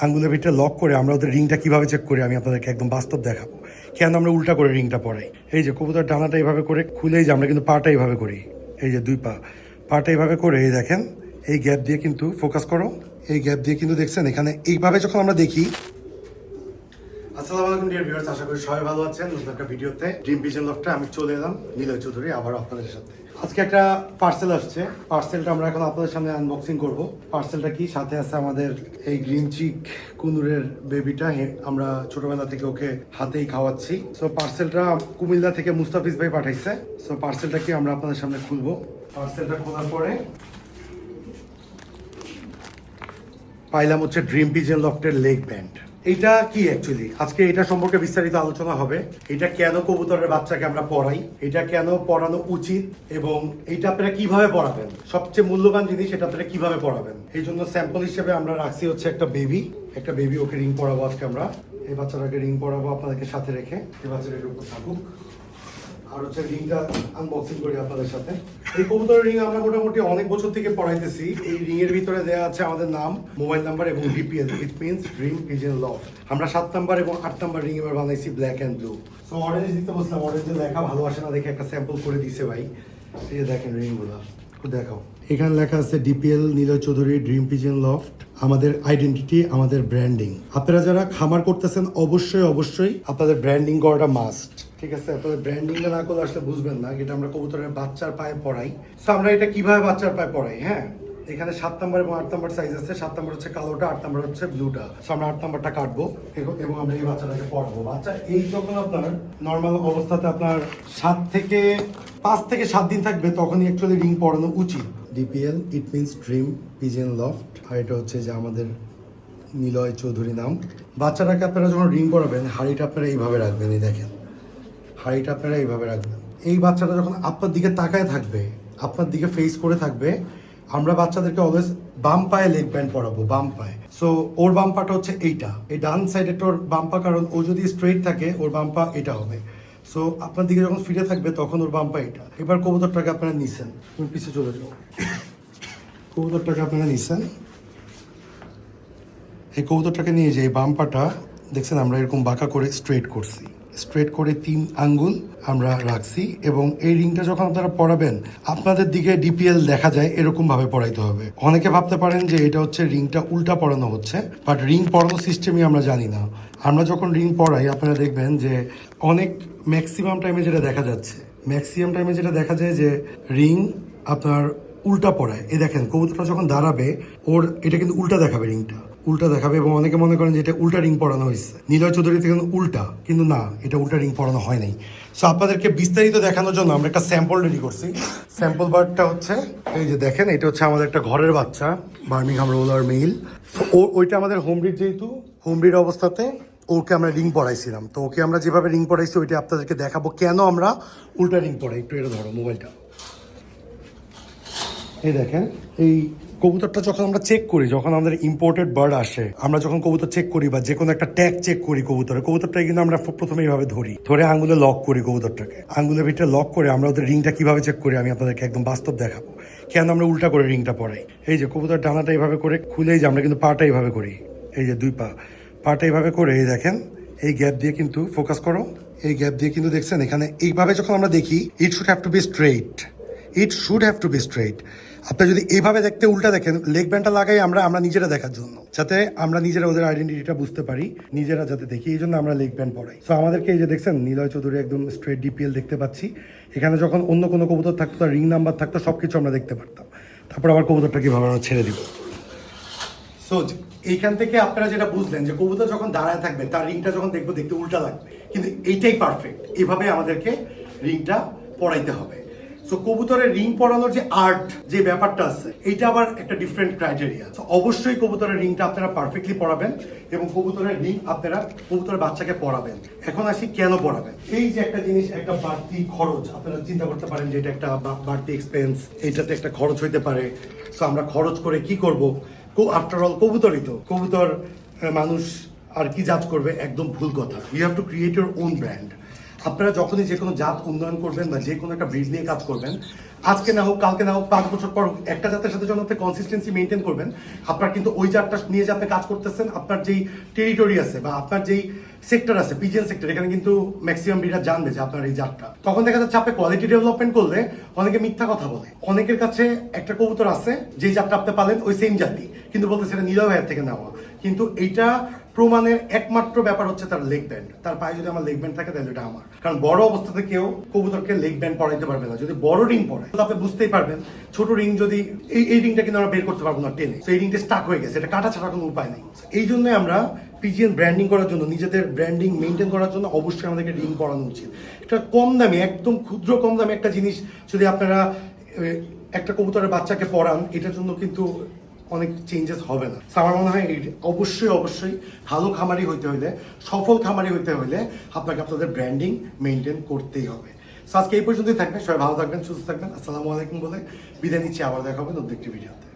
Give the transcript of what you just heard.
আঙ্গুলের ভিতরে লক করে আমরা ওদের রিংটা কীভাবে চেক করি আমি আপনাদেরকে একদম বাস্তব দেখাবো। কেন আমরা উল্টা করে রিংটা পড়াই এই যে কবুতর ডানাটা এইভাবে করে খুলেই যে আমরা কিন্তু পাটা এইভাবে করি। এই যে দুই পা। পাটা এইভাবে করে, এই দেখেন, এই গ্যাপ দিয়ে কিন্তু ফোকাস করো। এই গ্যাপ দিয়ে কিন্তু দেখছেন, এখানে এইভাবে যখন আমরা দেখি আসসালামু আলাইকুম ডিয়ার ভিউয়ার্স আশা করি সবাই ভালো আছেন। নতুন একটা ভিডিওতে ড্রিম ভিজন লফটে আমি চলে এলাম নিলয় চৌধুরী আবার আপনাদের সাথে। আজকে একটা পার্সেল আসছে। পার্সেলটা আমরা এখন আপনাদের সামনে আনবক্সিং করব। পার্সেলটা কি? সাথে আছে আমাদের এই গ্রিন চিক কুনুরের বেবিটা আমরা ছোটবেলা থেকে ওকে হাতেই খাওয়াচ্ছি। সো পার্সেলটা কুমিল্লা থেকে মুস্তাফিজ ভাই পাঠাইছে। সো পার্সেলটা কি আমরা আপনাদের সামনে খুলবো? পার্সেলটা খোলার পরে পাইলাম হচ্ছে ড্রিম পিজন লফটের লেগ ব্যান্ড এইটা কি অ্যাকচুয়ালি আজকে এটা সম্পর্কে বিস্তারিত আলোচনা হবে। এটা কেন কবুতরের বাচ্চাকে আমরা পড়াই? এটা কেন পড়ানো উচিত? এবং এটা আপনারা কীভাবে পড়াবেন? সবচেয়ে মূল্যবান জিনিস এটা আপনারা কীভাবে পড়াবেন? এই জন্য স্যাম্পল হিসেবে আমরা রাখছি হচ্ছে একটা বেবি একটা বেবি ওকে রিং পড়াবো আজকে আমরা। এই বাচ্চাটাকে রিং পড়াবো আপনাদেরকে সাথে রেখে। এই বাচ্চাটা একটু উপর থাকুক। আর হচ্ছে রিংটা আনবক্সিং করি আপনাদের সাথে। এই কবুতরের রিং আমরা মোটামুটি অনেক বছর থেকে পড়াইতেছি। এই রিং এর ভিতরে দেওয়া আছে আমাদের নাম, মোবাইল নাম্বার এবং DPL it means dream pigeon love আমরা সাত নাম্বার এবং আট নাম্বার রিং এবার বানাইছি black and blue so orange দিতে বসলাম অরেঞ্জে লেখা ভালোবাসে না দেখে একটা স্যাম্পল করে দিছে ভাই। এই যে দেখেন রিংগুলো দেখাও। এখানে লেখা আছে DPL Niloy Chowdhury dream pigeon loft আমাদের আইডেন্টিটি আমাদের ব্র্যান্ডিং আপনারা যারা খামার করতেছেন, অবশ্যই অবশ্যই আপনাদের ব্র্যান্ডিং করাটা মাস্ট ঠিক আছে আপনাদের ব্র্যান্ডিংটা না করলে আসলে বুঝবেন না এটা আমরা কবুতরের বাচ্চার পায়ে পড়াই। তো আমরা এটা কীভাবে বাচ্চার পায়ে পড়াই হ্যাঁ? এখানে সাত নাম্বার এবং আট নাম্বার সাইজ আছে, সাত নাম্বার হচ্ছে কালোটা, আট নাম্বার হচ্ছে ব্লুটা তো আমরা আট নাম্বারটা কাটবো এবং- আমরা এই বাচ্চাটাকে পড়াবো। বাচ্চা, এই যখন আপনার নর্মাল অবস্থাতে আপনার সাত থেকে পাঁচ থেকে সাত দিন থাকবে, তখনই অ্যাকচুয়ালি রিং পড়ানো উচিত। DPL it means dream pigeon loft আর এটা হচ্ছে যে আমাদের নিলয় চৌধুরী নাম। বাচ্চাটাকে আপনারা যখন রিং পরাবেন, হাড়িটা আপনারা এইভাবে রাখবেন, এই দেখেন। হাড়িটা আপনারা এইভাবে রাখবেন। এই বাচ্চাটা যখন আপনার দিকে তাকায় থাকবে, আপনার দিকে ফেস করে থাকবে, আমরা বাচ্চাদেরকে অলওয়েজ বাম পায়ে লেগ ব্যান্ড পরাবো, বাম পায়ে। সো ওর বাম পাটা হচ্ছে এইটা। এই ডান সাইডে ওর বাম পা, কারণ ও যদি স্ট্রেট থাকে, ওর বাম পা এটা হবে। সো আপনার দিকে যখন ফিরে থাকবে, তখন ওর বাম পা এটা। এবার কবুতরটাকে আপনারা নিছেন। তুমি পিছিয়ে চলে যাও। কবুতরটাকে আপনারা নিছেন। এই কবুতরটাকে নিয়ে যে বাম পাটা, দেখছেন আমরা এরকম বাঁকা করে স্ট্রেট করছি। স্ট্রেট করে তিন আঙ্গুল আমরা রাখছি এবং এই রিংটা যখন আপনারা পড়াবেন আপনাদের দিকে ডিপিএল দেখা যায় এরকম ভাবে পড়াইতে হবে। অনেকে ভাবতে পারেন যে এটা হচ্ছে রিংটা উল্টা পড়ানো হচ্ছে বাট রিং পড়ানো সিস্টেমই আমরা জানি না। আমরা যখন রিং পড়াই আপনারা দেখবেন যে অনেক ম্যাক্সিমাম টাইমে যেটা দেখা যাচ্ছে ম্যাক্সিমাম টাইমে যেটা দেখা যায় যে রিং আপনার উল্টা পড়ায় এ দেখেন, কবুতরটা যখন দাঁড়াবে, ওর, এটা কিন্তু উল্টা দেখাবে রিংটা উল্টা দেখাবে এবং অনেকে মনে করেন যে এটা উল্টা রিং পড়ানো হয়েছে। নীলয় চৌধুরীতে কিন্তু উল্টা, কিন্তু না, এটা উল্টা রিং পড়ানো হয় নাই। সো আপনাদেরকে বিস্তারিত দেখানোর জন্য আমরা একটা স্যাম্পল রেডি করছি। স্যাম্পল বার্ডটা হচ্ছে, এই যে দেখেন, এটা হচ্ছে আমাদের একটা ঘরের বাচ্চা বার্মিংহাম রোলার মেইল ও, ওইটা আমাদের হোম ব্রিড যেহেতু হোম ব্রিড অবস্থাতে ওকে আমরা রিং পড়াইছিলাম তো ওকে আমরা যেভাবে রিং পড়াইছি ওইটা আপনাদেরকে দেখাবো কেন আমরা উল্টা রিং পড়াই একটু এটা ধরো মোবাইলটা। দেখেন, এই কবুতরটা যখন আমরা চেক করি, যখন আমাদের ইম্পোর্টেড বার্ড আসে, আমরা যখন কবুতর চেক করি বা যে কোনো একটা ট্যাগ চেক করি কবুতরে, কবুতরটাকে কিন্তু আমরা প্রথমে এইভাবে ধরি। ধরে আঙ্গুলে লক করি কবুতরটাকে। আঙ্গুলের ভিতরে লক করে আমরা ওদের রিংটা কীভাবে চেক করি আমি আপনাদেরকে একদম বাস্তব দেখাবো। কেন আমরা উল্টা করে রিংটা পড়াই এই যে কবুতর ডানাটা এইভাবে করে খুলেই যে আমরা কিন্তু পাটা এইভাবে করি। এই যে দুই পা। পাটা এইভাবে করে, এই দেখেন, এই গ্যাপ দিয়ে কিন্তু ফোকাস করো। এই গ্যাপ দিয়ে কিন্তু দেখছেন, এখানে এইভাবে যখন আমরা দেখি it should have to be straight it should have to be straight আপনি যদি এইভাবে দেখতে উল্টা দেখেন লেগ ব্যান্ডটা লাগাই আমরা আমরা নিজেরা দেখার জন্য, যাতে আমরা নিজেরা ওদের আইডেন্টিটিটা বুঝতে পারি, নিজেরা যাতে দেখি, এই জন্য আমরা লেগ ব্যান্ড পড়াই। সো আমাদেরকে এই যে দেখছেন, নিলয় চৌধুরী একদম স্ট্রেট ডিপিএল দেখতে পাচ্ছি। এখানে যখন অন্য কোনো কবুতর থাকতো, তার রিং নাম্বার থাকতো সব কিছু আমরা দেখতে পারতাম। তারপর আবার কবুতরটা কীভাবে আমরা ছেড়ে দিব? সো এইখান থেকে আপনারা যেটা বুঝলেন যে কবুতর যখন দাঁড়ায় থাকবে, তার রিংটা যখন দেখব, দেখতে উল্টা লাগবে। কিন্তু এইটাই পারফেক্ট এইভাবে আমাদেরকে রিংটা পড়াইতে হবে। সো কবুতরের রিং পরানোর যে আর্ট যে ব্যাপারটা আছে, এইটা আবার একটা ডিফারেন্ট ক্রাইটেরিয়া অবশ্যই কবুতরের রিংটা আপনারা পারফেক্টলি পড়াবেন এবং কবুতরের রিং আপনারা কবুতরের বাচ্চাকে পড়াবেন এখন আসি কেন পড়াবেন এই যে একটা জিনিস, একটা বাড়তি খরচ, আপনারা চিন্তা করতে পারেন যে এটা একটা বাড়তি এক্সপেন্স এইটাতে একটা খরচ হইতে পারে। সো আমরা খরচ করে কি করব? আফটার অল কবুতরই তো। কবুতর মানুষ আর কি জাজ করবে? একদম ভুল কথা। You have to create your own brand আপনারা যখনই যে কোনো জাত উন্নয়ন করবেন বা যে কোনো একটা ব্রিড নিয়ে কাজ করবেন, আজকে না হোক, কালকে না হোক, পাঁচ বছর পর একটা জাতের সাথে যখন আপনি কনসিস্টেন্সি মেনটেন করবেন, আপনার কিন্তু ওই জাতটা নিয়ে যে আপনি কাজ করতেছেন, আপনার যেই টেরিটরি আছে বা আপনার যেই সেক্টর আছে পিজিএন সেক্টর এখানে কিন্তু ম্যাক্সিমাম ব্রিডার জানবে যে আপনার এই জাতটা। তখন দেখা যাচ্ছে আপনি কোয়ালিটি ডেভেলপমেন্ট করলে অনেকে মিথ্যা কথা বলে। অনেকের কাছে একটা কবুতর আছে, যেই জাতটা আপনি পালেন, ওই সেম জাতি, কিন্তু বলতে সেটা নীলয় থেকে নেওয়া। কিন্তু এইটা প্রমাণের একমাত্র ব্যাপার হচ্ছে তার লেগ ব্যান্ড তার পায়ে যদি আমার লেগ ব্যান্ড থাকে, তাহলে এটা আমার। কারণ বড় অবস্থাতে কেউ কবুতরকে লেগ ব্যান্ড পরাইতে পারবে না। যদি বড় রিং পরে, তাহলে আপনি বুঝতেই পারবেন, ছোট রিং যদি এই এই রিংটা কিন্তু আমরা বের করতে পারব না টেনে। এই রিংটা স্টাক হয়ে গেছে। এটা কাটা ছাড়া কোনো উপায় নেই। এই জন্য আমরা পিজিএন ব্র্যান্ডিং করার জন্য, নিজেদের ব্র্যান্ডিং মেনটেন করার জন্য অবশ্যই আমাদেরকে রিং পরানো উচিত। এটা কম দামি, একদম ক্ষুদ্র কম দামি একটা জিনিস যদি আপনারা একটা কবুতরের বাচ্চাকে পড়ান এটার জন্য কিন্তু অনেক চেঞ্জেস হবে না। আমার মনে হয় অবশ্যই অবশ্যই ভালো খামারি হইতে হইলে, সফল খামারি হইতে হইলে আপনাকে আপনাদের ব্র্যান্ডিং মেনটেন করতেই হবে। আজকে এই পর্যন্তই থাকবেন সবাই ভালো থাকবেন, সুস্থ থাকবেন। আসসালামু আলাইকুম বলে বিদায় নিচ্ছি। আবার দেখা হবে নতুন একটি ভিডিওতে